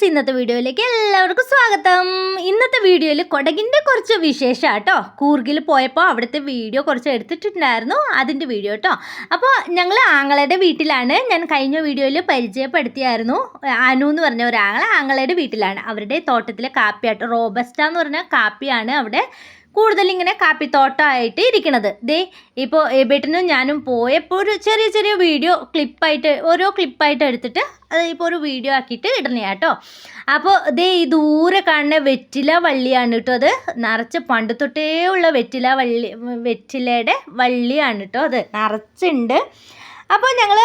Friends ഇന്നത്തെ വീഡിയോയിലേക്ക് എല്ലാവർക്കും സ്വാഗതം. ഇന്നത്തെ വീഡിയോയിൽ കൊടകിന്റെ കുറച്ച് വിശേഷം കേട്ടോ കൂർഗിൽ പോയപ്പോൾ അവിടുത്തെ വീഡിയോ കുറച്ച് എടുത്തിട്ടുണ്ടായിരുന്നു. അതിന്റെ വീഡിയോ കേട്ടോ അപ്പോൾ ഞങ്ങൾ ആങ്ങളയുടെ വീട്ടിലാണ്. ഞാൻ കഴിഞ്ഞ വീഡിയോയിൽ പരിചയപ്പെടുത്തിയായിരുന്നു. അനു എന്ന് പറഞ്ഞ ഒരാങ്ങളെ ആങ്ങളയുടെ വീട്ടിലാണ്. അവരുടെ തോട്ടത്തിലെ കാപ്പിയാട്ടോ റോബസ്റ്റ എന്ന് പറഞ്ഞ കാപ്പിയാണ് അവിടെ കൂടുതൽ ഇങ്ങനെ കാപ്പിത്തോട്ടമായിട്ട് ഇരിക്കണത്. ദേ ഇപ്പോൾ എബേട്ടനും ഞാനും പോയപ്പോൾ ഒരു ചെറിയ ചെറിയ വീഡിയോ ക്ലിപ്പായിട്ട് ഓരോ ക്ലിപ്പായിട്ട് എടുത്തിട്ട് ഇപ്പോൾ ഒരു വീഡിയോ ആക്കിയിട്ട് ഇടണേ കേട്ടോ അപ്പോൾ ദേ ഈ ദൂരെ കാണുന്ന വെറ്റില വള്ളിയാണ് കേട്ടോ അത്. നിറച്ച് പണ്ട് തൊട്ടേ ഉള്ള വെറ്റില വള്ളി വെറ്റിലയുടെ വള്ളിയാണ് കേട്ടോ അത്. നിറച്ചുണ്ട്. അപ്പോൾ ഞങ്ങൾ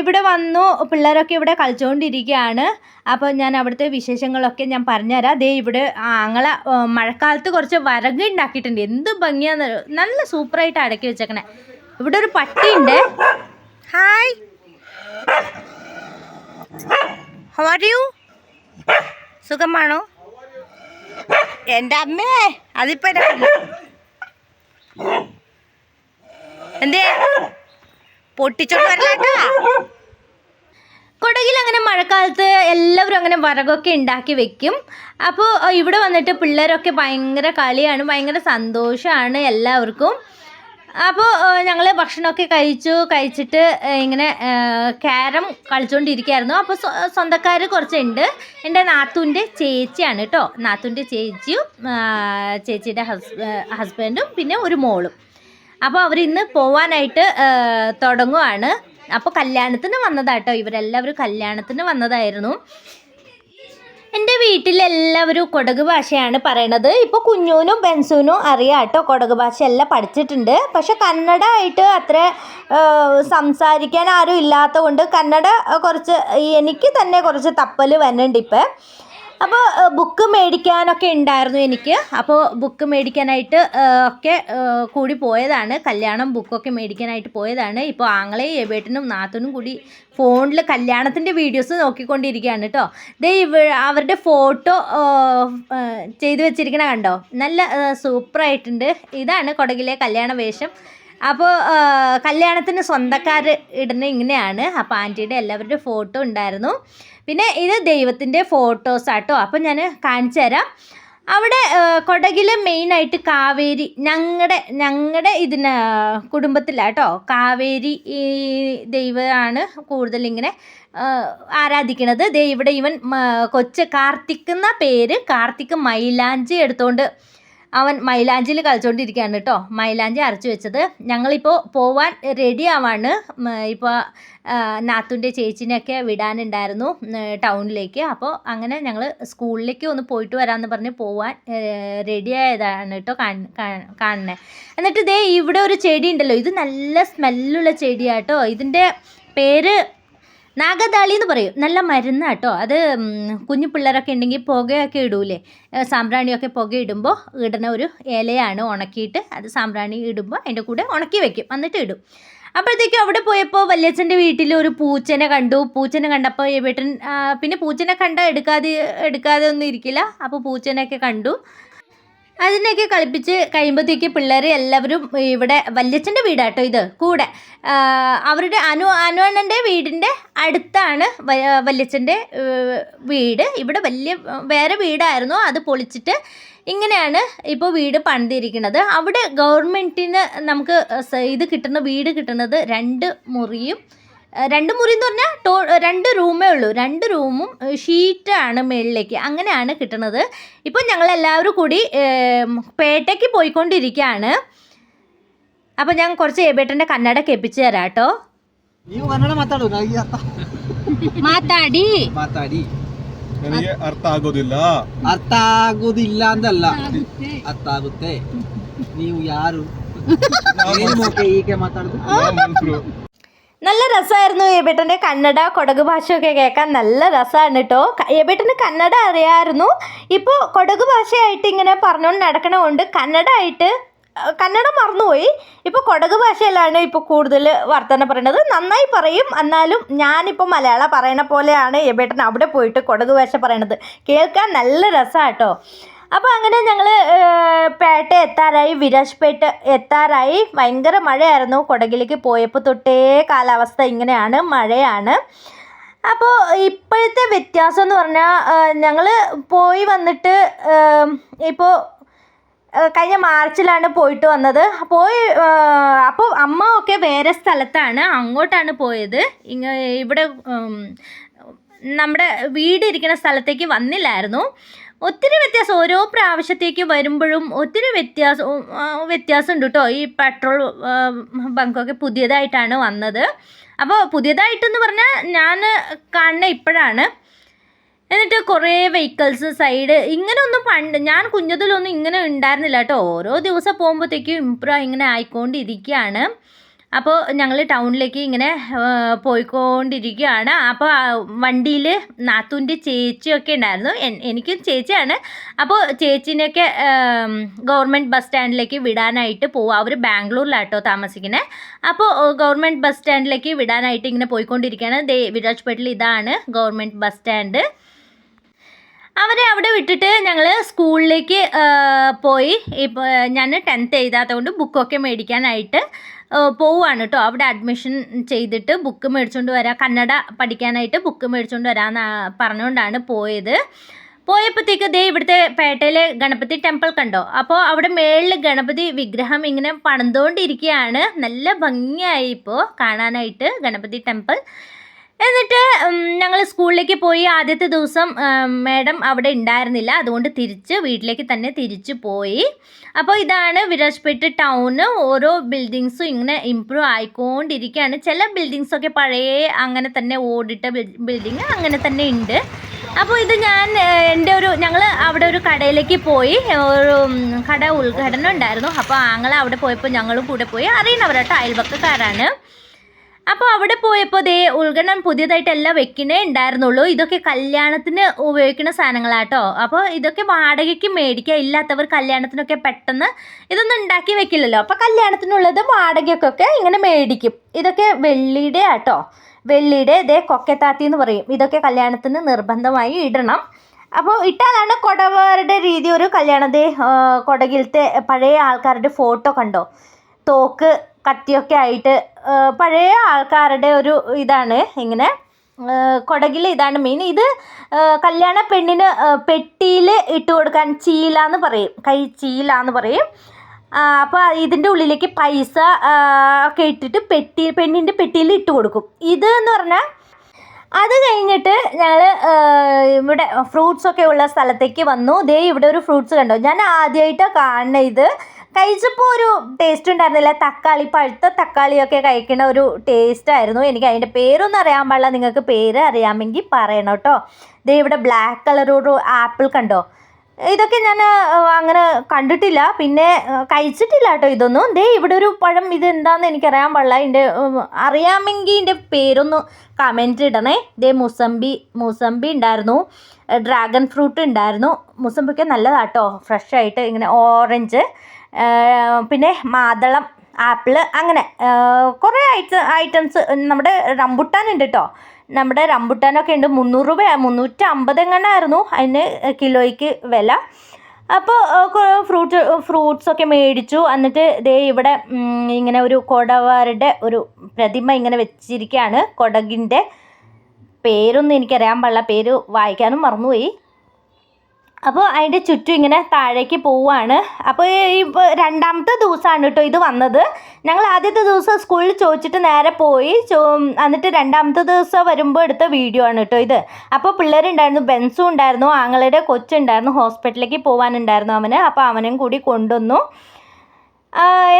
ഇവിടെ വന്നു. പിള്ളേരൊക്കെ ഇവിടെ കളിച്ചുകൊണ്ടിരിക്കുകയാണ് അപ്പോൾ ഞാൻ അവിടുത്തെ വിശേഷങ്ങളൊക്കെ ഞാൻ പറഞ്ഞുതരാം. അതേ ഇവിടെ ആങ്ങളെ മഴക്കാലത്ത് കുറച്ച് വരക് ഉണ്ടാക്കിയിട്ടുണ്ട്. എന്ത് ഭംഗിയാന്ന് നല്ല സൂപ്പറായിട്ട് അടക്കി വെച്ചേക്കണേ. ഇവിടെ ഒരു പട്ടിയുണ്ട്. ഹായ്. ഹൗ ആർ യു സുഖമാണോ? എന്റെ അമ്മേ അതിപ്പോ എന്തേ? പൊട്ടിച്ചോണ്ട് കൊടകിൽ അങ്ങനെ മഴക്കാലത്ത് എല്ലാവരും അങ്ങനെ വറകൊക്കെ ഉണ്ടാക്കി വെക്കും. അപ്പോൾ ഇവിടെ വന്നിട്ട് പിള്ളേരൊക്കെ ഭയങ്കര കളിയാണ് ഭയങ്കര സന്തോഷമാണ് എല്ലാവർക്കും. അപ്പോൾ ഞങ്ങൾ ഭക്ഷണമൊക്കെ കഴിച്ചു കഴിച്ചിട്ട് ഇങ്ങനെ ക്യാരം കളിച്ചുകൊണ്ടിരിക്കുകയായിരുന്നു അപ്പോൾ സ്വന്തക്കാർ കുറച്ചുണ്ട്. എന്റെ നാത്തൂന്റെ ചേച്ചിയാണ് കേട്ടോ നാത്തൂന്റെ ചേച്ചിയും ചേച്ചിയുടെ ഹസ്ബൻഡും പിന്നെ ഒരു മോളും. അപ്പോൾ അവർ ഇന്ന് പോവാനായിട്ട് തുടങ്ങുവാണ്. അപ്പോൾ കല്യാണത്തിന് വന്നതാട്ടോ. ഇവരെല്ലാവരും കല്യാണത്തിന് വന്നതായിരുന്നു. എന്റെ വീട്ടിലെല്ലാവരും കൊടക് ഭാഷയാണ് പറയണത്. ഇപ്പോൾ കുഞ്ഞൂനും ബെൻസൂനും അറിയാം കേട്ടോ കൊടക് ഭാഷയെല്ലാം പഠിച്ചിട്ടുണ്ട്. പക്ഷെ കന്നഡ ആയിട്ട് അത്ര സംസാരിക്കാൻ ആരും ഇല്ലാത്തത് കൊണ്ട് കന്നഡ കുറച്ച് എനിക്ക് തന്നെ കുറച്ച് തപ്പൽ വരുന്നുണ്ട് ഇപ്പം. അപ്പോൾ ബുക്ക് മേടിക്കാനൊക്കെ ഉണ്ടായിരുന്നു എനിക്ക്. അപ്പോൾ ബുക്ക് മേടിക്കാനായിട്ട് ഒക്കെ കൂടി പോയതാണ്. കല്യാണം ബുക്കൊക്കെ മേടിക്കാനായിട്ട് പോയതാണ്. ഇപ്പോൾ ആങ്ങളെയും എബേട്ടനും നാത്തനും കൂടി ഫോണിൽ കല്യാണത്തിന്റെ വീഡിയോസ് നോക്കിക്കൊണ്ടിരിക്കുകയാണ് കേട്ടോ ദേ ഇവ അവരുടെ ഫോട്ടോ ചെയ്ത് വെച്ചിരിക്കണ കണ്ടോ? നല്ല സൂപ്പറായിട്ടുണ്ട് ഇതാണ് കൊടകിലെ കല്യാണ വേഷം. അപ്പോൾ കല്യാണത്തിന് സ്വന്തക്കാർ ഇടുന്ന ഇങ്ങനെയാണ്. അപ്പോൾ ആന്റിയുടെ എല്ലാവരുടെ ഫോട്ടോ ഉണ്ടായിരുന്നു. പിന്നെ ഇത് ദൈവത്തിന്റെ ഫോട്ടോസ് ആട്ടോ. അപ്പം ഞാൻ കാണിച്ചു തരാം. അവിടെ കൊടകിൽ മെയിനായിട്ട് കാവേരി ഞങ്ങളുടെ ഞങ്ങളുടെ ഇതിന് കുടുംബത്തിലാട്ടോ. കാവേരി ഈ ദൈവമാണ് ആരാധിക്കണത്. ദേ ഇവിടെ ഇവൻ കൊച്ച് കാർത്തിക് എന്ന പേര് കാർത്തിക് മൈലാഞ്ചി എടുത്തുകൊണ്ട് അവൻ മൈലാഞ്ചിയിൽ കളിച്ചുകൊണ്ടിരിക്കുകയാണ് കേട്ടോ. മൈലാഞ്ചി അരച്ചു വെച്ചത്. ഞങ്ങളിപ്പോൾ പോവാൻ റെഡി ആവാണ്. ഇപ്പോൾ നാത്തുന്റെ ചേച്ചിനെയൊക്കെ വിടാനുണ്ടായിരുന്നു ടൗണിലേക്ക്. അപ്പോൾ അങ്ങനെ ഞങ്ങൾ സ്കൂളിലേക്ക് ഒന്ന് പോയിട്ട് വരാമെന്ന് പറഞ്ഞ് പോവാൻ റെഡി ആയതാണ് കേട്ടോ കാണുന്നത് എന്നിട്ട് ഇതേ ഇവിടെ ഒരു ചെടി ഉണ്ടല്ലോ. ഇത് നല്ല സ്മെല്ലുള്ള ചെടിയാട്ടോ ഇതിന്റെ പേര് നാഗദാളി എന്ന് പറയും. നല്ല മരുന്ന് കേട്ടോ അത് കുഞ്ഞു പിള്ളേരൊക്കെ ഉണ്ടെങ്കിൽ പുകയൊക്കെ ഇടൂലേ. സാമ്പ്രാണിയൊക്കെ പുക ഇടുമ്പോൾ ഇടുന്ന ഒരു ഇലയാണ് ഉണക്കിയിട്ട് അത് സാമ്പ്രാണി ഇടുമ്പോൾ അതിന്റെ കൂടെ ഉണക്കി വെക്കും. എന്നിട്ട് ഇടും. അപ്പോഴത്തേക്കും അവിടെ പോയപ്പോൾ വല്യച്ഛന്റെ വീട്ടിൽ ഒരു പൂച്ചനെ കണ്ടു. പൂച്ചനെ കണ്ടപ്പോൾ വീട്ടിൽ പിന്നെ പൂച്ചനെ കണ്ട എടുക്കാതെ എടുക്കാതെ ഒന്നും ഇരിക്കില്ല. അപ്പോൾ പൂച്ചനെയൊക്കെ കണ്ടു. അതിനെയൊക്കെ കളിപ്പിച്ച് കഴിയുമ്പോഴത്തേക്ക് പിള്ളേർ എല്ലാവരും ഇവിടെ വല്യച്ഛന്റെ വീടാട്ടോ ഇത് കൂടെ. അവരുടെ അനു അനുവണ്ണന്റെ വീടിന്റെ അടുത്താണ് വല്യച്ഛന്റെ വീട്. ഇവിടെ വലിയ വേറെ വീടായിരുന്നു അത് പൊളിച്ചിട്ട് ഇങ്ങനെയാണ് ഇപ്പോൾ വീട് പണിതിരിക്കുന്നത്. അവിടെ ഗവൺമെന്റിന് നമുക്ക് ഇത് കിട്ടുന്ന വീട് കിട്ടുന്നത് രണ്ട് മുറിയും രണ്ട് മുറി എന്ന് പറഞ്ഞാൽ ടോ രണ്ട് റൂമേ ഉള്ളൂ രണ്ട് റൂമും ഷീറ്റാണ് മുകളിലേക്ക് അങ്ങനെയാണ് കിട്ടുന്നത് ഇപ്പോൾ ഞങ്ങളെല്ലാവരും കൂടി പേട്ടയ്ക്ക് പോയിക്കൊണ്ടിരിക്കുകയാണ് അപ്പോൾ ഞാൻ കുറച്ച് ഏബേട്ടൻ്റെ കന്നഡ കേൾപ്പിച്ച് തരാം കേട്ടോ ನೀವು ಕನ್ನಡ ಮಾತಾಡು ನನಗೆ ಅರ್ಥ ಮಾತಾಡಿ ಮಾತಾಡಿ ನನಗೆ ಅರ್ಥ ಆಗೋದಿಲ್ಲ ಅರ್ಥ ಆಗೋದಿಲ್ಲ ಅಂತಲ್ಲ ಅರ್ಥ ಆಗುತ್ತೆ ನೀವು ಯಾರು ಏನು ಮೋಕೆ ಹೀಗೆ ಮಾತಾಡುದು ನಾವು ಮನುಷ್ಯರು നല്ല രസമായിരുന്നു എബേട്ടന്റെ കന്നഡ കൊടക് ഭാഷയൊക്കെ കേൾക്കാൻ നല്ല രസമാണ് കേട്ടോ. എബേട്ടന് കന്നഡ അറിയാമായിരുന്നു ഇപ്പോൾ കൊടക് ഭാഷയായിട്ട് ഇങ്ങനെ പറഞ്ഞുകൊണ്ട് നടക്കണ കൊണ്ട് കന്നഡ ആയിട്ട് കന്നഡ മറന്നുപോയി. ഇപ്പോൾ കൊടക് ഭാഷയിലാണ് ഇപ്പോൾ കൂടുതൽ വർത്തന പറയുന്നത് നന്നായി പറയും. എന്നാലും ഞാനിപ്പോൾ മലയാളം പറയണ പോലെയാണ് എബേട്ടൻ അവിടെ പോയിട്ട് കൊടക് ഭാഷ പറയണത്. കേൾക്കാൻ നല്ല രസമാണ് കേട്ടോ. അപ്പോൾ അങ്ങനെ ഞങ്ങൾ പേട്ട എത്താറായി വിരാജ്പേട്ട് എത്താറായി. ഭയങ്കര മഴയായിരുന്നു. കൊടകിലേക്ക് പോയപ്പോൾ തൊട്ടേ കാലാവസ്ഥ ഇങ്ങനെയാണ് മഴയാണ്. അപ്പോൾ ഇപ്പോഴത്തെ വ്യത്യാസം എന്ന് പറഞ്ഞാൽ ഞങ്ങൾ പോയി വന്നിട്ട് ഇപ്പോൾ കഴിഞ്ഞ മാർച്ചിലാണ് പോയിട്ട് വന്നത്. പോയി അപ്പോൾ അമ്മ ഒക്കെ വേറെ സ്ഥലത്താണ് അങ്ങോട്ടാണ് പോയത്. ഇങ്ങ ഇവിടെ നമ്മുടെ വീട് ഇരിക്കുന്ന സ്ഥലത്തേക്ക് വന്നില്ലായിരുന്നു. ഒത്തിരി വ്യത്യാസം. ഓരോ പ്രാവശ്യത്തേക്ക് വരുമ്പോഴും ഒത്തിരി വ്യത്യാസം ഉണ്ട് കേട്ടോ ഈ പെട്രോൾ ബങ്കൊക്കെ പുതിയതായിട്ടാണ് വന്നത്. അപ്പോൾ പുതിയതായിട്ടെന്ന് പറഞ്ഞാൽ ഞാൻ കാണുന്ന ഇപ്പോഴാണ്. എന്നിട്ട് കുറേ വെഹിക്കിൾസ് സൈഡ് ഇങ്ങനെയൊന്നും പണ്ട് ഞാൻ കുഞ്ഞതിലൊന്നും ഇങ്ങനെ ഉണ്ടായിരുന്നില്ല കേട്ടോ ഓരോ ദിവസം പോകുമ്പോഴത്തേക്കും ഇമ്പ്രൂവ് ഇങ്ങനെ ആയിക്കൊണ്ടിരിക്കുകയാണ്. അപ്പോൾ ഞങ്ങൾ ടൗണിലേക്ക് ഇങ്ങനെ പോയിക്കൊണ്ടിരിക്കുകയാണ്. അപ്പോൾ വണ്ടിയിൽ നാത്തൂന്റെ ചേച്ചിയൊക്കെ ഉണ്ടായിരുന്നു. എനിക്കും ചേച്ചിയാണ്. അപ്പോൾ ചേച്ചീനെയൊക്കെ ഗവൺമെന്റ് ബസ് സ്റ്റാൻഡിലേക്ക് വിടാനായിട്ട് പോവുക അവർ ബാംഗ്ലൂരിലാട്ടോ താമസിക്കുന്നത് അപ്പോൾ ഗവൺമെന്റ് ബസ് സ്റ്റാൻഡിലേക്ക് വിടാനായിട്ട് ഇങ്ങനെ പോയിക്കൊണ്ടിരിക്കുകയാണ്. ദേ വിരാജ്പേട്ടിൽ ഇതാണ് ഗവൺമെന്റ് ബസ് സ്റ്റാൻഡ്. അവരെ അവിടെ വിട്ടിട്ട് ഞങ്ങൾ സ്കൂളിലേക്ക് പോയി. ഇപ്പോൾ ഞാൻ ടെൻത്ത് എഴുതാത്തതുകൊണ്ട് ബുക്കൊക്കെ മേടിക്കാനായിട്ട് പോവുകയാണ് കേട്ടോ അവിടെ അഡ്മിഷൻ ചെയ്തിട്ട് ബുക്ക് മേടിച്ചുകൊണ്ട് വരാം കന്നഡ പഠിക്കാനായിട്ട് ബുക്ക് മേടിച്ചുകൊണ്ട് വരാമെന്ന് പറഞ്ഞുകൊണ്ടാണ് പോയത്. പോയപ്പോഴത്തേക്ക് ദേ ഇവിടുത്തെ പേട്ടയിലെ ഗണപതി ടെമ്പിൾ കണ്ടോ? അപ്പോൾ അവിടെ മേളിൽ ഗണപതി വിഗ്രഹം ഇങ്ങനെ പണിതുകൊണ്ടിരിക്കുകയാണ് നല്ല ഭംഗിയായി ഇപ്പോൾ കാണാനായിട്ട് ഗണപതി ടെമ്പിൾ. എന്നിട്ട് ഞങ്ങൾ സ്കൂളിലേക്ക് പോയി ആദ്യത്തെ ദിവസം മാഡം അവിടെ ഉണ്ടായിരുന്നില്ല അതുകൊണ്ട് തിരിച്ച് വീട്ടിലേക്ക് തന്നെ തിരിച്ചു പോയി. അപ്പോൾ ഇതാണ് വിരാജ്പേട്ട് ടൗണ് ഓരോ ബിൽഡിങ്സും ഇങ്ങനെ ഇമ്പ്രൂവ് ആയിക്കൊണ്ടിരിക്കുകയാണ് ചില ബിൽഡിങ്സൊക്കെ പഴയ അങ്ങനെ തന്നെ ഓടിട്ട ബിൽഡിങ് അങ്ങനെ തന്നെ ഉണ്ട് അപ്പോൾ ഇത് ഞാൻ എന്റെ ഒരു ഞങ്ങൾ അവിടെ ഒരു കടയിലേക്ക് പോയി. ഒരു കട ഉദ്ഘാടനം ഉണ്ടായിരുന്നു. അപ്പോൾ ആങ്ങളെ അവിടെ പോയപ്പോൾ ഞങ്ങളും കൂടെ പോയി. അറിയണവരോട്ടോ അയൽവക്കക്കാരാണ്. അപ്പോൾ അവിടെ പോയപ്പോൾ ദേ ഉൾഗണം പുതിയതായിട്ടല്ല വെക്കണേ ഉണ്ടായിരുന്നുള്ളൂ. ഇതൊക്കെ കല്യാണത്തിന് ഉപയോഗിക്കുന്ന സാധനങ്ങളാട്ടോ. അപ്പോൾ ഇതൊക്കെ വാടകയ്ക്ക് മേടിക്കുക ഇല്ലാത്തവർ കല്യാണത്തിനൊക്കെ പെട്ടെന്ന് ഇതൊന്നും ഉണ്ടാക്കി വെക്കില്ലല്ലോ. അപ്പോൾ കല്യാണത്തിനുള്ളത് വാടകയ്ക്കൊക്കെ ഇങ്ങനെ മേടിക്കും. ഇതൊക്കെ വെള്ളിയുടെ ആട്ടോ. വെള്ളിയുടെ ഇതേ കൊക്കത്താത്തി എന്ന് പറയും. ഇതൊക്കെ കല്യാണത്തിന് നിർബന്ധമായി ഇടണം. അപ്പോൾ ഇട്ടാലാണ് കൊടവരുടെ രീതി ഒരു കല്യാണത്തെ കൊടകിലത്തെ പഴയ ആൾക്കാരുടെ ഫോട്ടോ കണ്ടോ? തോക്ക് കത്തിയൊക്കെ ആയിട്ട് പഴയ ആൾക്കാരുടെ ഒരു ഇതാണ്. ഇങ്ങനെ കൊടകിൽ ഇതാണ് മെയിൻ ഇത് കല്യാണ പെണ്ണിന് പെട്ടിയിൽ ഇട്ട് കൊടുക്കാൻ ചീല എന്ന് പറയും. കൈ ചീല എന്ന് പറയും. അപ്പോൾ ഇതിന്റെ ഉള്ളിലേക്ക് പൈസ ഒക്കെ ഇട്ടിട്ട് പെട്ടി പെണ്ണിന്റെ പെട്ടിയിൽ ഇട്ട് കൊടുക്കും. ഇത് എന്ന് പറഞ്ഞാൽ അത് കഴിഞ്ഞിട്ട് ഞങ്ങൾ ഇവിടെ ഫ്രൂട്ട്സ് ഒക്കെ ഉള്ള സ്ഥലത്തേക്ക് വന്നു. ദേ ഇവിടെ ഒരു ഫ്രൂട്ട്സ് കണ്ടു? ഞാൻ ആദ്യമായിട്ടാണ് കാണുന്നത് ഇത്. കഴിച്ചപ്പോൾ ഒരു ടേസ്റ്റ് ഉണ്ടായിരുന്നില്ല. തക്കാളി പഴുത്ത തക്കാളിയൊക്കെ കഴിക്കുന്ന ഒരു ടേസ്റ്റ് ആയിരുന്നു. എനിക്ക് അതിന്റെ പേരൊന്നും അറിയാൻ പാടില്ല. നിങ്ങൾക്ക് പേര് അറിയാമെങ്കിൽ പറയണം കേട്ടോ ദേ ഇവിടെ ബ്ലാക്ക് ഒരു ആപ്പിൾ കണ്ടോ? ഇതൊക്കെ ഞാൻ അങ്ങനെ കണ്ടിട്ടില്ല. പിന്നെ കഴിച്ചിട്ടില്ല കേട്ടോ ഇതൊന്നും. ദേ ഇവിടെ ഒരു പഴം. ഇത് എന്താണെന്ന് എനിക്കറിയാൻ പാടില്ല. ഇതിന്റെ അറിയാമെങ്കിൽ ഇതിന്റെ പേരൊന്ന് കമന്റ് ഇടണേ. ദേ മുസംബി മുസംബി ഉണ്ടായിരുന്നു. ഡ്രാഗൺ ഫ്രൂട്ട് ഉണ്ടായിരുന്നു. മുസംബിക്ക് നല്ലതാട്ടോ ഫ്രഷ് ആയിട്ട് ഇങ്ങനെ ഓറഞ്ച് പിന്നെ മാതളം ആപ്പിൾ അങ്ങനെ കുറേ ഐറ്റ ഐറ്റംസ്. നമ്മുടെ റംബുട്ടാൻ ഉണ്ട് കേട്ടോ നമ്മുടെ റംബുട്ടാനൊക്കെ ഉണ്ട്. മുന്നൂറ് രൂപ മുന്നൂറ്റി അമ്പത് എങ്ങാണ്ടായിരുന്നു അതിന് കിലോയ്ക്ക് വില. അപ്പോൾ ഫ്രൂട്ട് ഫ്രൂട്ട്സൊക്കെ മേടിച്ചു. എന്നിട്ട് ദേ ഇവിടെ ഇങ്ങനെ ഒരു കൊടവാരുടെ ഒരു പ്രതിമ ഇങ്ങനെ വെച്ചിരിക്കുകയാണ് കൊടകിന്റെ പേരൊന്നും എനിക്കറിയാൻ പാടില്ല. പേര് വായിക്കാനും മറന്നുപോയി. അപ്പോൾ അതിന്റെ ചുറ്റും ഇങ്ങനെ താഴേക്ക് പോവുകയാണ്. അപ്പോൾ ഈ രണ്ടാമത്തെ ദിവസമാണ് കേട്ടോ ഇത് വന്നത്. ഞങ്ങൾ ആദ്യത്തെ ദിവസം സ്കൂളിൽ ചോദിച്ചിട്ട് നേരെ പോയി. ചോ എന്നിട്ട് രണ്ടാമത്തെ ദിവസം വരുമ്പോൾ എടുത്ത വീഡിയോ ആണ് കേട്ടോ ഇത്. അപ്പോൾ പിള്ളേരുണ്ടായിരുന്നു ബെൻസും ഉണ്ടായിരുന്നു ആങ്ങളുടെ കൊച്ചുണ്ടായിരുന്നു ഹോസ്പിറ്റലിലേക്ക് പോകാനുണ്ടായിരുന്നു അവന്. അപ്പോൾ അവനും കൂടി കൊണ്ടുവന്നു.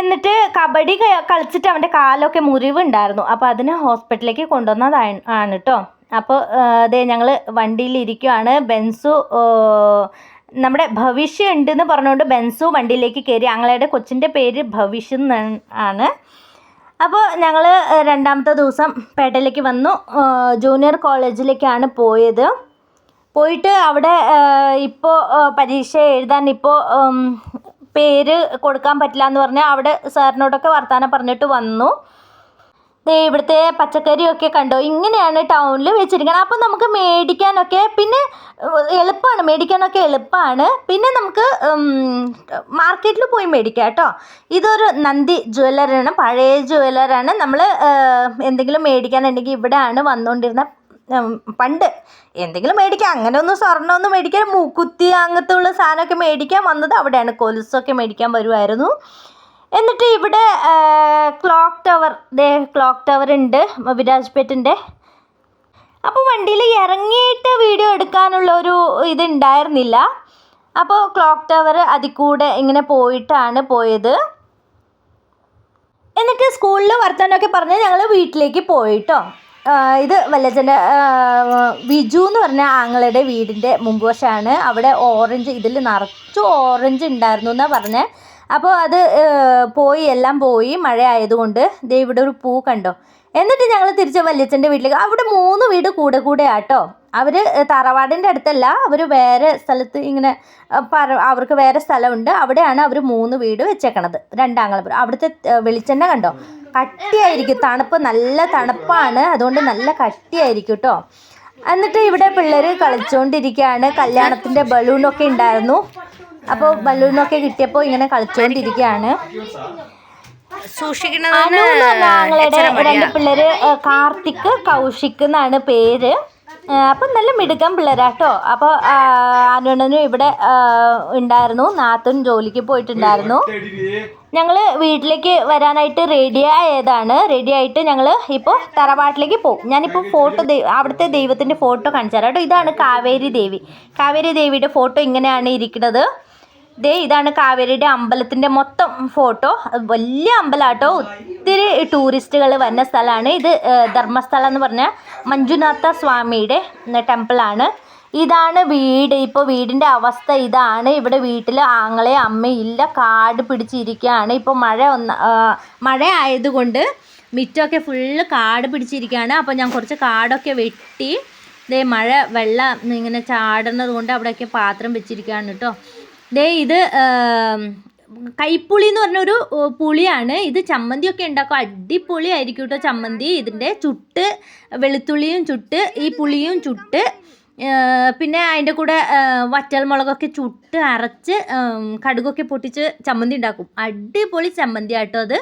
എന്നിട്ട് കബഡി കളിച്ചിട്ട് അവന്റെ കാലൊക്കെ മുറിവുണ്ടായിരുന്നു. അപ്പോൾ അതിന് ഹോസ്പിറ്റലിലേക്ക് കൊണ്ടുവന്നതാണ് കേട്ടോ. അപ്പോൾ അതെ ഞങ്ങൾ വണ്ടിയിൽ ഇരിക്കുവാണ് ബെൻസു നമ്മുടെ ഭവിഷ്യ ഉണ്ടെന്ന് പറഞ്ഞുകൊണ്ട് ബെൻസു വണ്ടിയിലേക്ക് കയറി ഞങ്ങളുടെ കൊച്ചിന്റെ പേര് ഭവിഷ്യ ആണ്. അപ്പോൾ ഞങ്ങൾ രണ്ടാമത്തെ ദിവസം പേട്ടയിലേക്ക് വന്നു. ജൂനിയർ കോളേജിലേക്കാണ് പോയത്. പോയിട്ട് അവിടെ ഇപ്പോൾ പരീക്ഷ എഴുതാൻ ഇപ്പോൾ പേര് കൊടുക്കാൻ പറ്റില്ല എന്ന് പറഞ്ഞാൽ അവിടെ സാറിനോടൊക്കെ വർത്തമാനം പറഞ്ഞിട്ട് വന്നു. ദേ ഇവിടുത്തെ പച്ചക്കറിയൊക്കെ കണ്ടോ? ഇങ്ങനെയാണ് ടൗണിൽ വെച്ചിരിക്കുന്നത് അപ്പം നമുക്ക് മേടിക്കാനൊക്കെ പിന്നെ എളുപ്പമാണ് മേടിക്കാനൊക്കെ എളുപ്പമാണ് പിന്നെ നമുക്ക് മാർക്കറ്റിൽ പോയി മേടിക്കാം കേട്ടോ. ഇതൊരു നന്ദി ജ്വല്ലറാണ്. പഴയ ജ്വല്ലറാണ്. നമ്മൾ എന്തെങ്കിലും മേടിക്കാനുണ്ടെങ്കിൽ ഇവിടെയാണ് വന്നുകൊണ്ടിരുന്ന പണ്ട്. എന്തെങ്കിലും മേടിക്കാം. അങ്ങനെ ഒന്നും സ്വർണമൊന്നും മേടിക്കാൻ മൂക്കുത്തി അങ്ങനത്തെ ഉള്ള സാധനമൊക്കെ മേടിക്കാൻ വന്നത് അവിടെയാണ്. കൊലുസൊക്കെ മേടിക്കാൻ വരുമായിരുന്നു എന്നിട്ട് ഇവിടെ ക്ലോക്ക് ടവർ ദേ ക്ലോക്ക് ടവർ ഉണ്ട് വിരാജ്പേട്ടിന്റെ അപ്പോൾ വണ്ടിയിൽ ഇറങ്ങിയിട്ട് വീഡിയോ എടുക്കാനുള്ള ഒരു ഇതുണ്ടായിരുന്നില്ല. അപ്പോൾ ക്ലോക്ക് ടവർ അതിൽ കൂടെ ഇങ്ങനെ പോയിട്ടാണ് പോയത്. എന്നിട്ട് സ്കൂളിൽ വർത്തമാനമൊക്കെ പറഞ്ഞ് ഞങ്ങൾ വീട്ടിലേക്ക് പോയിട്ടോ. ഇത് വല്ലച്ചന്റെ വിജു എന്ന് പറഞ്ഞ ആങ്ങളുടെ വീടിന്റെ മുമ്പ് വശമാണ് അവിടെ ഓറഞ്ച് ഇതിൽ നിറച്ചു ഓറഞ്ച് ഉണ്ടായിരുന്നു എന്നാണ് പറഞ്ഞത് അപ്പോൾ അത് പോയി എല്ലാം പോയി മഴ ആയതുകൊണ്ട് ദേ ഇവിടെ ഒരു പൂ കണ്ടോ? എന്നിട്ട് ഞങ്ങൾ തിരിച്ച് വല്യച്ഛന്റെ വീട്ടിലേക്ക് അവിടെ മൂന്ന് വീട് കൂടെ കൂടെ ആട്ടോ. അവർ തറവാടിന്റെ അടുത്തല്ല അവർ വേറെ സ്ഥലത്ത് ഇങ്ങനെ പറ അവർക്ക് വേറെ സ്ഥലമുണ്ട്. അവിടെയാണ് അവർ മൂന്ന് വീട് വെച്ചേക്കണത് രണ്ടാങ്ങളപ്പുറം അവിടുത്തെ വെളിച്ചെണ്ണ കണ്ടോ? കട്ടിയായിരിക്കും തണുപ്പ് നല്ല തണുപ്പാണ് അതുകൊണ്ട് നല്ല കട്ടിയായിരിക്കും കേട്ടോ എന്നിട്ട് ഇവിടെ പിള്ളേർ കളിച്ചുകൊണ്ടിരിക്കുകയാണ് കല്യാണത്തിന്റെ ബലൂണൊക്കെ ഉണ്ടായിരുന്നു. അപ്പോൾ ബലൂണൊക്കെ കിട്ടിയപ്പോൾ ഇങ്ങനെ കളിച്ചുകൊണ്ടിരിക്കുകയാണ് പറഞ്ഞ രണ്ട് പിള്ളേര് കാർത്തിക് കൗശിക് എന്നാണ് പേര്. അപ്പൊ അപ്പം നല്ല മിടുക്കൻ പിള്ളേരാട്ടോ. അപ്പോൾ അനുണനും ഇവിടെ ഉണ്ടായിരുന്നു. നാത്തുൻ ജോലിക്ക് പോയിട്ടുണ്ടായിരുന്നു. ഞങ്ങൾ വീട്ടിലേക്ക് വരാനായിട്ട് റെഡി ആയതാണ് റെഡി ആയിട്ട് ഞങ്ങൾ ഇപ്പോൾ തറവാട്ടിലേക്ക് പോകും ഞാനിപ്പോൾ ഫോട്ടോ അവിടുത്തെ ദൈവത്തിന്റെ ഫോട്ടോ കാണിച്ചു തരാം കേട്ടോ. ഇതാണ് കാവേരി ദേവി. കാവേരി ദേവിയുടെ ഫോട്ടോ ഇങ്ങനെയാണ് ഇരിക്കുന്നത്. ദേ ഇതാണ് കാവേരിയുടെ അമ്പലത്തിന്റെ മൊത്തം ഫോട്ടോ. വലിയ അമ്പലാട്ടോ. ഒത്തിരി ടൂറിസ്റ്റുകൾ വരുന്ന സ്ഥലമാണ്. ഇത് ധർമ്മസ്ഥലം എന്ന് പറഞ്ഞ മഞ്ജുനാഥ സ്വാമിയുടെ ടെമ്പിളാണ്. ഇതാണ് വീട്. ഇപ്പോൾ വീടിന്റെ അവസ്ഥ ഇതാണ്. ഇവിടെ വീട്ടിൽ ആങ്ങളെ അമ്മയില്ല കാട് പിടിച്ചിരിക്കുകയാണ്. ഇപ്പോൾ മഴ ഒന്ന് മഴ ആയതുകൊണ്ട് മിറ്റമൊക്കെ ഫുള്ള് കാട് പിടിച്ചിരിക്കുകയാണ്. അപ്പോൾ ഞാൻ കുറച്ച് കാടൊക്കെ വെട്ടി ഇതേ മഴ വെള്ളം ഇങ്ങനെ ചാടുന്നത് കൊണ്ട് അവിടെയൊക്കെ പാത്രം വെച്ചിരിക്കുകയാണ് കേട്ടോ. ദേ ഇത് കൈപ്പുളി എന്ന് പറഞ്ഞൊരു പുളിയാണ്. ഇത് ചമ്മന്തിയൊക്കെ ഉണ്ടാക്കും. അടിപൊളിയായിരിക്കും കേട്ടോ ചമ്മന്തി. ഇതിന്റെ ചുട്ട് വെളുത്തുള്ളിയും ചുട്ട് ഈ പുളിയും ചുട്ട് പിന്നെ അതിന്റെ കൂടെ വറ്റൽ മുളകൊക്കെ ചുട്ട് അരച്ച് കടുകൊക്കെ പൊട്ടിച്ച് ചമ്മന്തി ഉണ്ടാക്കും. അടിപൊളി ചമ്മന്തി ആട്ടോ അത്.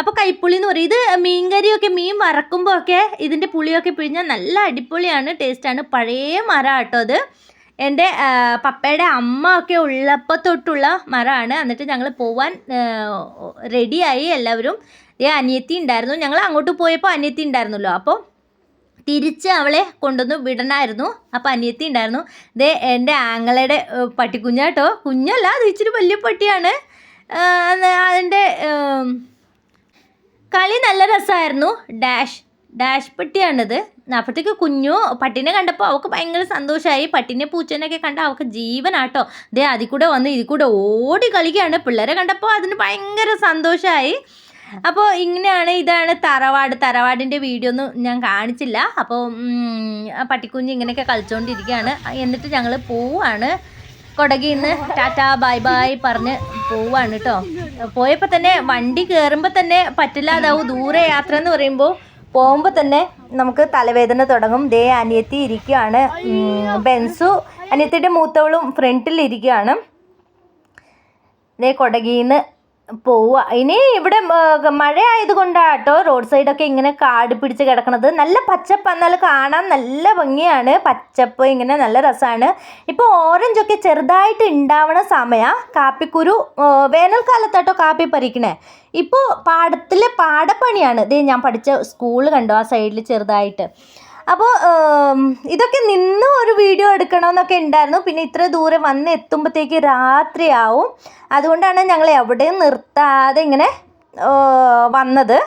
അപ്പോൾ കൈപ്പുളി എന്ന് പറയും. ഇത് മീൻകറിയൊക്കെ മീൻ വറക്കുമ്പോൾ ഒക്കെ ഇതിന്റെ പുളിയൊക്കെ പിഴിഞ്ഞാൽ നല്ല അടിപൊളിയാണ് ടേസ്റ്റാണ്. പഴയ മരം ആട്ടോ അത്. എന്റെ പപ്പയുടെ അമ്മ ഒക്കെ ഉള്ളപ്പോൾ തൊട്ടുള്ള മരമാണ് എന്നിട്ട് ഞങ്ങൾ പോവാൻ റെഡിയായി എല്ലാവരും. ദേ അനിയത്തി ഉണ്ടായിരുന്നു. ഞങ്ങൾ അങ്ങോട്ട് പോയപ്പോൾ അനിയത്തി ഉണ്ടായിരുന്നല്ലോ. അപ്പോൾ തിരിച്ച് അവളെ കൊണ്ടുവന്ന് വിടണമായിരുന്നു അപ്പോൾ അനിയത്തി ഉണ്ടായിരുന്നു. ദേ എന്റെ ആങ്ങളയുടെ പട്ടിക്കുഞ്ഞാട്ടോ കുഞ്ഞല്ല അത് ഇച്ചിരി വലിയ പട്ടിയാണ്. അതിന്റെ കളി നല്ല രസമായിരുന്നു. ഡാഷ് ഡാഷ് പട്ടിയാണിത്. അപ്പോഴത്തേക്ക് കുഞ്ഞു പട്ടിനെ കണ്ടപ്പോൾ അവൾക്ക് ഭയങ്കര സന്തോഷമായി. പട്ടിനെ പൂച്ചേനെയൊക്കെ കണ്ട അവൾക്ക് ജീവനാട്ടോ. ദേ അതിൽ കൂടെ വന്ന് ഇതിൽ കൂടെ ഓടി കളിക്കുകയാണ്. പിള്ളേരെ കണ്ടപ്പോൾ അതിന് ഭയങ്കര സന്തോഷമായി. അപ്പോൾ ഇങ്ങനെയാണ് ഇതാണ് തറവാട്. തറവാടിന്റെ വീഡിയോ ഒന്നും ഞാൻ കാണിച്ചില്ല. അപ്പോൾ പട്ടിക്കുഞ്ഞ് ഇങ്ങനെയൊക്കെ കളിച്ചുകൊണ്ടിരിക്കുകയാണ് എന്നിട്ട് ഞങ്ങൾ പോവാണ്. കൊടകിൽ നിന്ന് ടാറ്റാ ബൈ ബൈ പറഞ്ഞ് പോവാണ് കേട്ടോ. പോയപ്പോൾ തന്നെ വണ്ടി കയറുമ്പോൾ തന്നെ പറ്റില്ലാതാവും. ദൂരെ യാത്ര എന്ന് പറയുമ്പോൾ പോകുമ്പോൾ തന്നെ നമുക്ക് തലവേദന തുടങ്ങും. ദേ അനിയത്തി ഇരിക്കുകയാണ്. ബെൻസു അനിയത്തിയുടെ മൂത്തവളും ഫ്രണ്ടിൽ ഇരിക്കുകയാണ്. ദേ കൊടകിന്ന് പോവുക. ഇനി ഇവിടെ മഴ ആയതുകൊണ്ടാണ് കേട്ടോ റോഡ് സൈഡൊക്കെ ഇങ്ങനെ കാട് പിടിച്ച് കിടക്കണത്. നല്ല പച്ചപ്പ് എന്നാൽ കാണാൻ നല്ല ഭംഗിയാണ്. പച്ചപ്പ് ഇങ്ങനെ നല്ല രസമാണ് ഇപ്പോൾ ഓറഞ്ചൊക്കെ ചെറുതായിട്ട് ഉണ്ടാവണ സമയമാണ് കാപ്പിക്കുരു വേനൽക്കാലത്താട്ടോ കാപ്പി പറിക്കണേ. ഇപ്പോൾ പാടത്തിലെ പാടപ്പണിയാണ്. ഇത് ഞാൻ പഠിച്ച സ്കൂൾ കണ്ടോ ആ സൈഡിൽ ചെറുതായിട്ട്. അപ്പോൾ ഇതൊക്കെ നിന്ന് ഒരു വീഡിയോ എടുക്കണമെന്നൊക്കെ ഉണ്ടായിരുന്നു. പിന്നെ ഇത്ര ദൂരം വന്ന് എത്തുമ്പോഴത്തേക്ക് രാത്രിയാവും. അതുകൊണ്ടാണ് ഞങ്ങൾ എവിടെയും നിർത്താതെ ഇങ്ങനെ വന്നത്.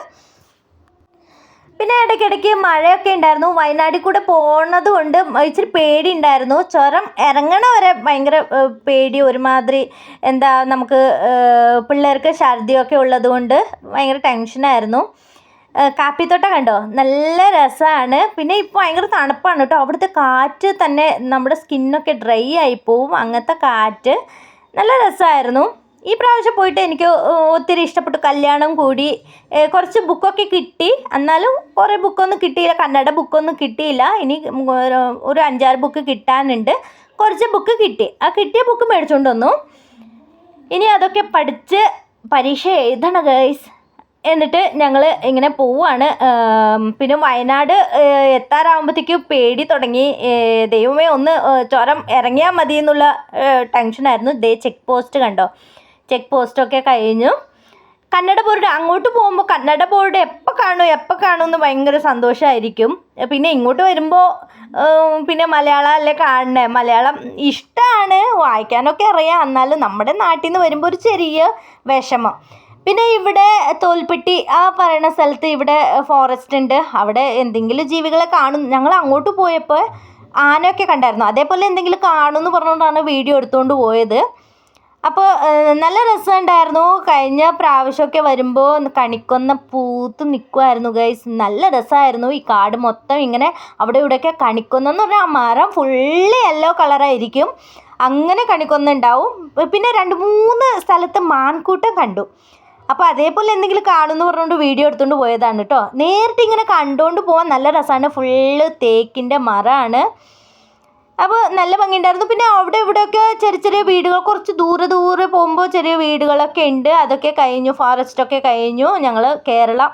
പിന്നെ ഇടയ്ക്കിടയ്ക്ക് മഴയൊക്കെ ഉണ്ടായിരുന്നു. വയനാട്ടിൽ കൂടെ പോണത് കൊണ്ട് ഇച്ചിരി പേടി ഉണ്ടായിരുന്നു ചുരം ഇറങ്ങണ വരെ ഭയങ്കര പേടി. ഒരുമാതിരി എന്താ നമുക്ക് പിള്ളേർക്ക് ഛർദിയൊക്കെ ഉള്ളത് കൊണ്ട് ഭയങ്കര ടെൻഷനായിരുന്നു കാപ്പിത്തോട്ടം കണ്ടോ? നല്ല രസമാണ് പിന്നെ ഇപ്പോൾ ഭയങ്കര തണുപ്പാണ് കേട്ടോ. അവിടുത്തെ കാറ്റ് തന്നെ നമ്മുടെ സ്കിന്നൊക്കെ ഡ്രൈ ആയി പോവും. അങ്ങനത്തെ കാറ്റ് നല്ല രസമായിരുന്നു ഈ പ്രാവശ്യം പോയിട്ട് എനിക്ക് ഒത്തിരി ഇഷ്ടപ്പെട്ടു. കല്യാണം കൂടി. കുറച്ച് ബുക്കൊക്കെ കിട്ടി. എന്നാലും കുറേ ബുക്കൊന്നും കിട്ടിയില്ല. കന്നഡ ബുക്കൊന്നും കിട്ടിയില്ല. ഇനി ഒരു- അഞ്ചാറ് ബുക്ക് കിട്ടാനുണ്ട്. കുറച്ച് ബുക്ക് കിട്ടി. ആ കിട്ടിയ ബുക്ക് മേടിച്ചുകൊണ്ട് വന്നു. ഇനി അതൊക്കെ പഠിച്ച് പരീക്ഷ എഴുതണം ഗേഴ്സ് എന്നിട്ട് ഞങ്ങൾ ഇങ്ങനെ പോവാണ്. പിന്നെ വയനാട് എത്താറാകുമ്പോഴത്തേക്കും പേടി തുടങ്ങി. ദൈവമേ ഒന്ന് ചുരം ഇറങ്ങിയാൽ മതി എന്നുള്ള ടെൻഷനായിരുന്നു. ദേ ചെക്ക് പോസ്റ്റ് കണ്ടോ? ചെക്ക് പോസ്റ്റൊക്കെ കഴിഞ്ഞു. കന്നഡ ബോർഡ് അങ്ങോട്ട് പോകുമ്പോൾ കന്നഡ ബോർഡ് എപ്പോൾ കാണും എപ്പോൾ കാണും എന്ന് ഭയങ്കര സന്തോഷമായിരിക്കും പിന്നെ ഇങ്ങോട്ട് വരുമ്പോൾ പിന്നെ മലയാളം അല്ലേ കാണണേ? മലയാളം ഇഷ്ടമാണ് വായിക്കാനൊക്കെ അറിയാം. എന്നാലും നമ്മുടെ നാട്ടിൽ നിന്ന് വരുമ്പോൾ ഒരു ചെറിയ വിഷമം. പിന്നെ ഇവിടെ തോൽപ്പെട്ടി ആ പറയുന്ന സ്ഥലത്ത് ഇവിടെ ഫോറസ്റ്റ് ഉണ്ട്. അവിടെ എന്തെങ്കിലും ജീവികളെ കാണും. ഞങ്ങൾ അങ്ങോട്ട് പോയപ്പോൾ ആനയൊക്കെ കണ്ടായിരുന്നു. അതേപോലെ എന്തെങ്കിലും കാണുമെന്ന് പറഞ്ഞുകൊണ്ടാണ് വീഡിയോ എടുത്തുകൊണ്ട് പോയത്. അപ്പോൾ നല്ല രസമുണ്ടായിരുന്നു. കഴിഞ്ഞ പ്രാവശ്യമൊക്കെ വരുമ്പോൾ കണിക്കൊന്ന പൂത്ത് നിൽക്കുമായിരുന്നു ഗൈസ് നല്ല രസമായിരുന്നു. ഈ കാട് മൊത്തം ഇങ്ങനെ അവിടെ ഇവിടെയൊക്കെ കണിക്കൊന്ന എന്ന് പറഞ്ഞാൽ ആ മരം ഫുള്ള് യെല്ലോ കളറായിരിക്കും അങ്ങനെ കണിക്കൊന്ന ഉണ്ടാവും. പിന്നെ രണ്ട് മൂന്ന് സ്ഥലത്ത് മാൻകൂട്ടം കണ്ടു. അപ്പോൾ അതേപോലെ എന്തെങ്കിലും കാണുമെന്ന് പറഞ്ഞുകൊണ്ട് വീഡിയോ എടുത്തുകൊണ്ട് പോയതാണ് കേട്ടോ നേരിട്ട് ഇങ്ങനെ കണ്ടുകൊണ്ട് പോകാൻ നല്ല രസമാണ് ഫുള്ള് തേക്കിന്റെ മരമാണ് അപ്പോൾ നല്ല ഭംഗിയുണ്ടായിരുന്നു. പിന്നെ അവിടെ ഇവിടെയൊക്കെ ചെറിയ ചെറിയ വീടുകൾ കുറച്ച് ദൂരെ ദൂരെ പോകുമ്പോൾ ചെറിയ വീടുകളൊക്കെ ഉണ്ട്. അതൊക്കെ കഴിഞ്ഞു ഫോറസ്റ്റൊക്കെ കഴിഞ്ഞു. ഞങ്ങൾ കേരളം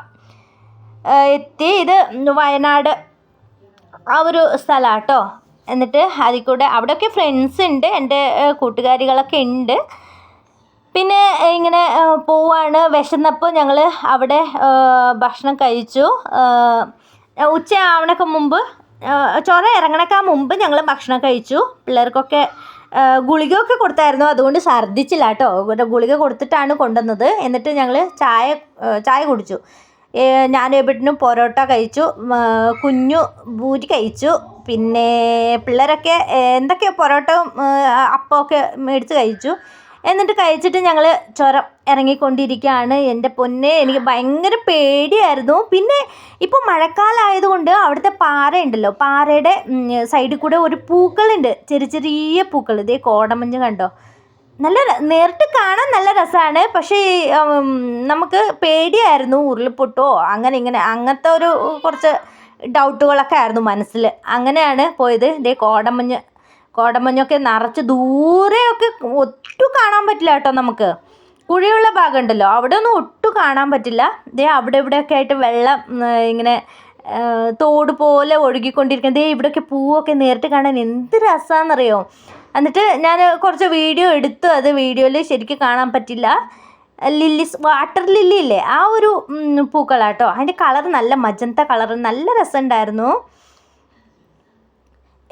എത്തി. ഇത് വയനാട് ആ ഒരു സ്ഥലമാണ് കേട്ടോ എന്നിട്ട് അതിൽ കൂടെ അവിടെയൊക്കെ ഫ്രണ്ട്സ് ഉണ്ട്. എന്റെ കൂട്ടുകാരികളൊക്കെ ഉണ്ട്. പിന്നെ ഇങ്ങനെ പോവാണ്. വിശന്നപ്പോൾ ഞങ്ങൾ അവിടെ ഭക്ഷണം കഴിച്ചു. ഉച്ചയാവണക്ക് മുമ്പ് ആ, ഇറങ്ങണക്കാ മുമ്പ് ഞങ്ങൾ ഭക്ഷണം കഴിച്ചു. പിള്ളേർക്കൊക്കെ ഗുളികയൊക്കെ കൊടുത്തായിരുന്നു. അതുകൊണ്ട് ഛർദ്ദിച്ചില്ല കേട്ടോ. ഗുളിക കൊടുത്തിട്ടാണ് കൊണ്ടുവന്നത്. എന്നിട്ട് ഞങ്ങൾ ചായ ചായ കുടിച്ചു. ഞാൻ എവിടുന്നും പൊറോട്ട കഴിച്ചു. കുഞ്ഞു ബൂരി കഴിച്ചു. പിന്നെ പിള്ളേരൊക്കെ എന്തൊക്കെയോ എന്തൊക്കെ പൊറോട്ടയും അപ്പമൊക്കെ മേടിച്ച് കഴിച്ചു. എന്നിട്ട് കഴിച്ചിട്ട് ഞങ്ങൾ ചുരം ഇറങ്ങിക്കൊണ്ടിരിക്കുകയാണ്. എന്റെ പൊന്നെ എനിക്ക് ഭയങ്കര പേടിയായിരുന്നു. പിന്നെ ഇപ്പോൾ മഴക്കാലമായതുകൊണ്ട് അവിടുത്തെ പാറയുണ്ടല്ലോ പാറയുടെ സൈഡിൽ കൂടെ ഒരു പൂക്കളുണ്ട്. ചെറിയ ചെറിയ പൂക്കൾ. ഇതേ കോടമഞ്ഞ് കണ്ടോ? നല്ല നേരിട്ട് കാണാൻ നല്ല രസമാണ് പക്ഷേ നമുക്ക് പേടിയായിരുന്നു. ഉരുളിപ്പൊട്ടോ അങ്ങനെ ഇങ്ങനെ അങ്ങനത്തെ ഒരു കുറച്ച് ഡൗട്ടുകളൊക്കെ ആയിരുന്നു മനസ്സിൽ അങ്ങനെയാണ് പോയത്. ഇതേ കോടമഞ്ഞ് കോടമഞ്ഞൊക്കെ നിറച്ച് ദൂരെയൊക്കെ ഒട്ടും കാണാൻ പറ്റില്ല കേട്ടോ നമുക്ക്. കുഴിയുള്ള ഭാഗം ഉണ്ടല്ലോ അവിടെ ഒന്നും ഒട്ടും കാണാൻ പറ്റില്ല. ദേ അവിടെ ഇവിടെയൊക്കെ ആയിട്ട് വെള്ളം ഇങ്ങനെ തോട് പോലെ ഒഴുകിക്കൊണ്ടിരിക്കുന്നത് ദേ ഇവിടെയൊക്കെ പൂവൊക്കെ നേരിട്ട് കാണാൻ എന്ത് രസമാണെന്നറിയോ എന്നിട്ട് ഞാൻ കുറച്ച് വീഡിയോ എടുത്തു അത് വീഡിയോയിൽ ശരിക്കും കാണാൻ പറ്റില്ല. ലില്ലിസ് വാട്ടർ ലില്ലി ഇല്ലേ? ആ ഒരു പൂക്കളാട്ടോ. അതിന്റെ കളർ നല്ല മജന്ത കളർ നല്ല രസമുണ്ടായിരുന്നു.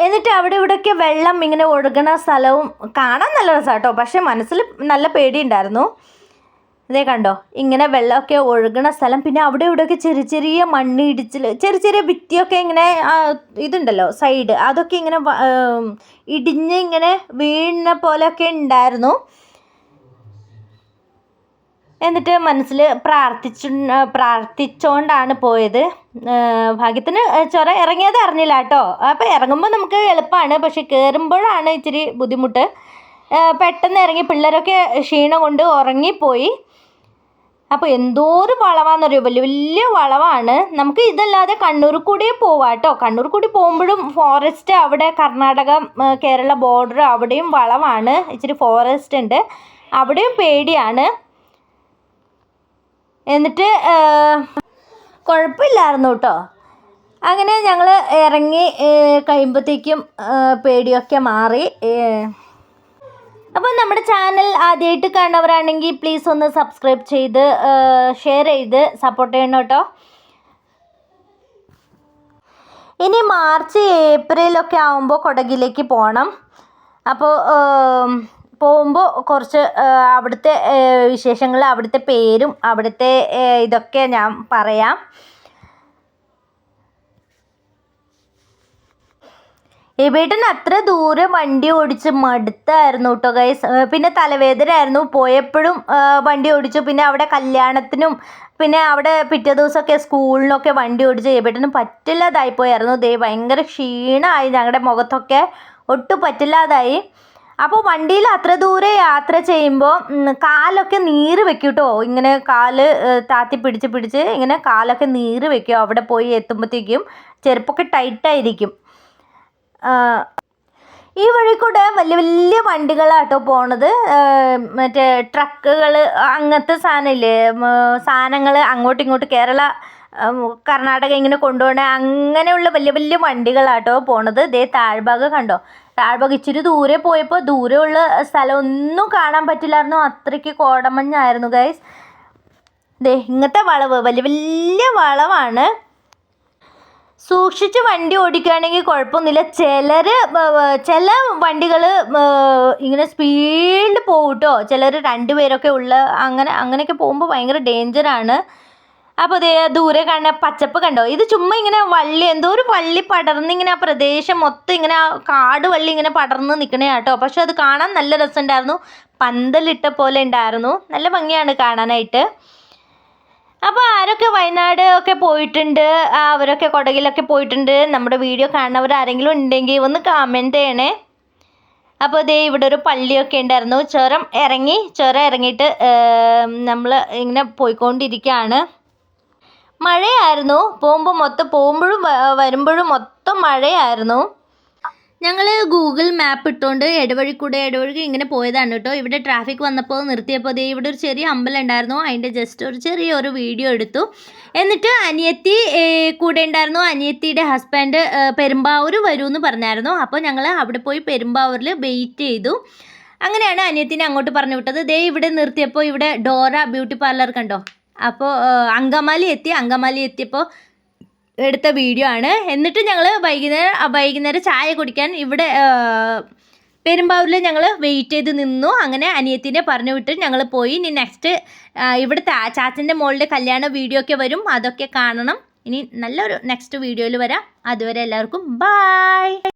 എന്നിട്ട് അവിടെ ഇവിടെയൊക്കെ വെള്ളം ഇങ്ങനെ ഒഴുകണ സ്ഥലവും കാണാൻ നല്ല രസമാണ് കേട്ടോ. പക്ഷേ മനസ്സിൽ നല്ല പേടിയുണ്ടായിരുന്നു. ഇതേ കണ്ടോ? ഇങ്ങനെ വെള്ളമൊക്കെ ഒഴുകണ സ്ഥലം. പിന്നെ അവിടെ ഇവിടെയൊക്കെ ചെറിയ ചെറിയ മണ്ണ് ഇടിച്ചിൽ ചെറിയ ചെറിയ ഭിത്തിയൊക്കെ ഇങ്ങനെ ഇതുണ്ടല്ലോ സൈഡ്. അതൊക്കെ ഇങ്ങനെ ഇടിഞ്ഞ് ഇങ്ങനെ വീണ പോലെയൊക്കെ ഉണ്ടായിരുന്നു. എന്നിട്ട് മനസ്സിൽ പ്രാർത്ഥിച്ചു പ്രാർത്ഥിച്ചുകൊണ്ടാണ് പോയത്. ഭാഗ്യത്തിന് ചൊറ ഇറങ്ങിയത് അറിഞ്ഞില്ല കേട്ടോ. അപ്പോൾ ഇറങ്ങുമ്പോൾ നമുക്ക് എളുപ്പമാണ് പക്ഷെ കയറുമ്പോഴാണ് ഇച്ചിരി ബുദ്ധിമുട്ട്. പെട്ടെന്ന് ഇറങ്ങി പിള്ളേരൊക്കെ ക്ഷീണം കൊണ്ട് ഉറങ്ങിപ്പോയി. അപ്പോൾ എന്തോ ഒരു വളവാണെന്നറിയോ വലിയ വലിയ വളവാണ്. നമുക്ക് ഇതല്ലാതെ കണ്ണൂർ കൂടി പോവാം കേട്ടോ. കണ്ണൂർ കൂടി പോകുമ്പോഴും ഫോറസ്റ്റ് അവിടെ കർണാടക കേരള ബോർഡർ അവിടെയും വളവാണ്. ഇച്ചിരി ഫോറസ്റ്റ് ഉണ്ട്. അവിടെയും പേടിയാണ്. എന്നിട്ട് കുഴപ്പമില്ലായിരുന്നു കേട്ടോ. അങ്ങനെ ഞങ്ങൾ ഇറങ്ങി കഴിയുമ്പോഴത്തേക്കും പേടിയൊക്കെ മാറി അപ്പോൾ നമ്മുടെ ചാനൽ ആദ്യമായിട്ട് കാണുന്നവരാണെങ്കിൽ പ്ലീസ് ഒന്ന് സബ്സ്ക്രൈബ് ചെയ്ത് ഷെയർ ചെയ്ത് സപ്പോർട്ട് ചെയ്യണം കേട്ടോ. ഇനി മാർച്ച് ഏപ്രിലൊക്കെ ആകുമ്പോൾ കൊടകിലേക്ക് പോകണം അപ്പോൾ പോകുമ്പോൾ കുറച്ച് അവിടുത്തെ വിശേഷങ്ങൾ അവിടുത്തെ പേരും അവിടുത്തെ ഇതൊക്കെ ഞാൻ പറയാം. എബേട്ടൻ അത്ര ദൂരം വണ്ടി ഓടിച്ച് മടുത്തായിരുന്നു കേട്ടോ ഗൈസ് പിന്നെ തലവേദന ആയിരുന്നു പോയപ്പോഴും വണ്ടി ഓടിച്ചു. പിന്നെ അവിടെ കല്യാണത്തിനും പിന്നെ അവിടെ പിറ്റേ ദിവസമൊക്കെ സ്കൂളിനൊക്കെ വണ്ടി ഓടിച്ച് എബേട്ടന് പറ്റില്ലാതായി പോയായിരുന്നു. ദേ ഭയങ്കര ക്ഷീണമായി ഞങ്ങളുടെ മുഖത്തൊക്കെ ഒട്ടും പറ്റില്ലാതായി. അപ്പോൾ വണ്ടിയിൽ അത്ര ദൂരെ യാത്ര ചെയ്യുമ്പോൾ കാലൊക്കെ നീര് വെക്കും കേട്ടോ ഇങ്ങനെ കാൽ താത്തി പിടിച്ച് പിടിച്ച് ഇങ്ങനെ കാലൊക്കെ നീര് വെക്കും. അവിടെ പോയി എത്തുമ്പോഴത്തേക്കും ചെരുപ്പൊക്കെ ടൈറ്റായിരിക്കും ഈ വഴി കൂടെ വലിയ വലിയ വണ്ടികളാട്ടോ പോണത്. മറ്റേ ട്രക്കുകൾ അങ്ങനത്തെ സാധനമില്ലേ? സാധനങ്ങൾ അങ്ങോട്ടും ഇങ്ങോട്ടും കേരള കർണാടക ഇങ്ങനെ കൊണ്ടുപോകണ അങ്ങനെയുള്ള വലിയ വലിയ വണ്ടികളാട്ടോ പോണത്. ദേ താഴ്ഭാഗം കണ്ടോ? താഴ്ഭാഗം ഇച്ചിരി ദൂരെ പോയപ്പോൾ ദൂരെയുള്ള സ്ഥലം ഒന്നും കാണാൻ പറ്റില്ലായിരുന്നു. അത്രയ്ക്ക് കോടമഞ്ഞായിരുന്നു ഗൈസ് ദേ ഇങ്ങനത്തെ വളവ് വലിയ വലിയ വളവാണ്. സൂക്ഷിച്ച് വണ്ടി ഓടിക്കുകയാണെങ്കിൽ കുഴപ്പമൊന്നുമില്ല. ചിലർ ചില വണ്ടികൾ ഇങ്ങനെ സ്പീഡിൽ പോകും കേട്ടോ ചിലർ രണ്ടുപേരൊക്കെ ഉള്ള അങ്ങനെ അങ്ങനെയൊക്കെ പോകുമ്പോൾ ഭയങ്കര ഡേഞ്ചറാണ് അപ്പോൾ ദേ ദൂരെ കാണുന്ന പച്ചപ്പ് കണ്ടോ? ഇത് ചുമ്മാ ഇങ്ങനെ വള്ളി എന്തോ ഒരു വള്ളി പടർന്ന് ഇങ്ങനെ ആ പ്രദേശം മൊത്തം ഇങ്ങനെ കാട് വള്ളി ഇങ്ങനെ പടർന്ന് നിൽക്കണേ കേട്ടോ. പക്ഷെ അത് കാണാൻ നല്ല രസമുണ്ടായിരുന്നു. പന്തലിട്ട പോലെ ഉണ്ടായിരുന്നു. നല്ല ഭംഗിയാണ് കാണാനായിട്ട്. അപ്പോൾ ആരൊക്കെ വയനാട് ഒക്കെ പോയിട്ടുണ്ട്? അവരൊക്കെ കൊടകിലൊക്കെ പോയിട്ടുണ്ട്. നമ്മുടെ വീഡിയോ കാണുന്നവർ ആരെങ്കിലും ഉണ്ടെങ്കിൽ ഒന്ന് കമന്റ് ചെയ്യണേ. അപ്പോൾ ദേ ഇവിടെ ഒരു പള്ളിയൊക്കെ ഉണ്ടായിരുന്നു. ചുരം ഇറങ്ങി ചുരം ഇറങ്ങിയിട്ട് നമ്മൾ ഇങ്ങനെ പോയിക്കൊണ്ടിരിക്കുകയാണ്. മഴയായിരുന്നു. പോകുമ്പോൾ മൊത്തം പോകുമ്പോഴും വരുമ്പോഴും മൊത്തം മഴയായിരുന്നു. ഞങ്ങൾ ഗൂഗിൾ മാപ്പ് ഇട്ടുകൊണ്ട് ഇടവഴി കൂടെ ഇടവഴി ഇങ്ങനെ പോയതാണ് കേട്ടോ. ഇവിടെ ട്രാഫിക് വന്നപ്പോൾ നിർത്തിയപ്പോൾ ദേ ഇവിടെ ഒരു ചെറിയ അമ്പലം ഉണ്ടായിരുന്നു. അതിന്റെ ജസ്റ്റ് ഒരു ചെറിയ ഒരു വീഡിയോ എടുത്തു. എന്നിട്ട് അനിയത്തി കൂടെ ഉണ്ടായിരുന്നു. അനിയത്തിയുടെ ഹസ്ബൻഡ് പെരുമ്പാവൂർ വരുമെന്ന് പറഞ്ഞായിരുന്നു. അപ്പോൾ ഞങ്ങൾ അവിടെ പോയി പെരുമ്പാവൂരിൽ വെയിറ്റ് ചെയ്തു. അങ്ങനെയാണ് അനിയത്തിനെ അങ്ങോട്ട് പറഞ്ഞു വിട്ടത്. ദേ ഇവിടെ നിർത്തിയപ്പോൾ ഇവിടെ ഡോറ ബ്യൂട്ടി പാർലർ കണ്ടോ? അപ്പോൾ അങ്കമാലി എത്തി. അങ്കമാലി എത്തിയപ്പോൾ എടുത്ത വീഡിയോ ആണ്. എന്നിട്ട് ഞങ്ങൾ വൈകുന്നേരം വൈകുന്നേരം ചായ കുടിക്കാൻ ഇവിടെ പെരുമ്പാവൂരിൽ ഞങ്ങൾ വെയിറ്റ് ചെയ്ത് നിന്നു. അങ്ങനെ അനിയത്തിനെ പറഞ്ഞു വിട്ട് ഞങ്ങൾ പോയി. ഇനി നെക്സ്റ്റ് ഇവിടെ ചാച്ചന്റെ മോളുടെ കല്യാണ വീഡിയോ ഒക്കെ വരും. അതൊക്കെ കാണണം. ഇനി നല്ലൊരു നെക്സ്റ്റ് വീഡിയോയിൽ വരാം. അതുവരെ എല്ലാവർക്കും ബായ്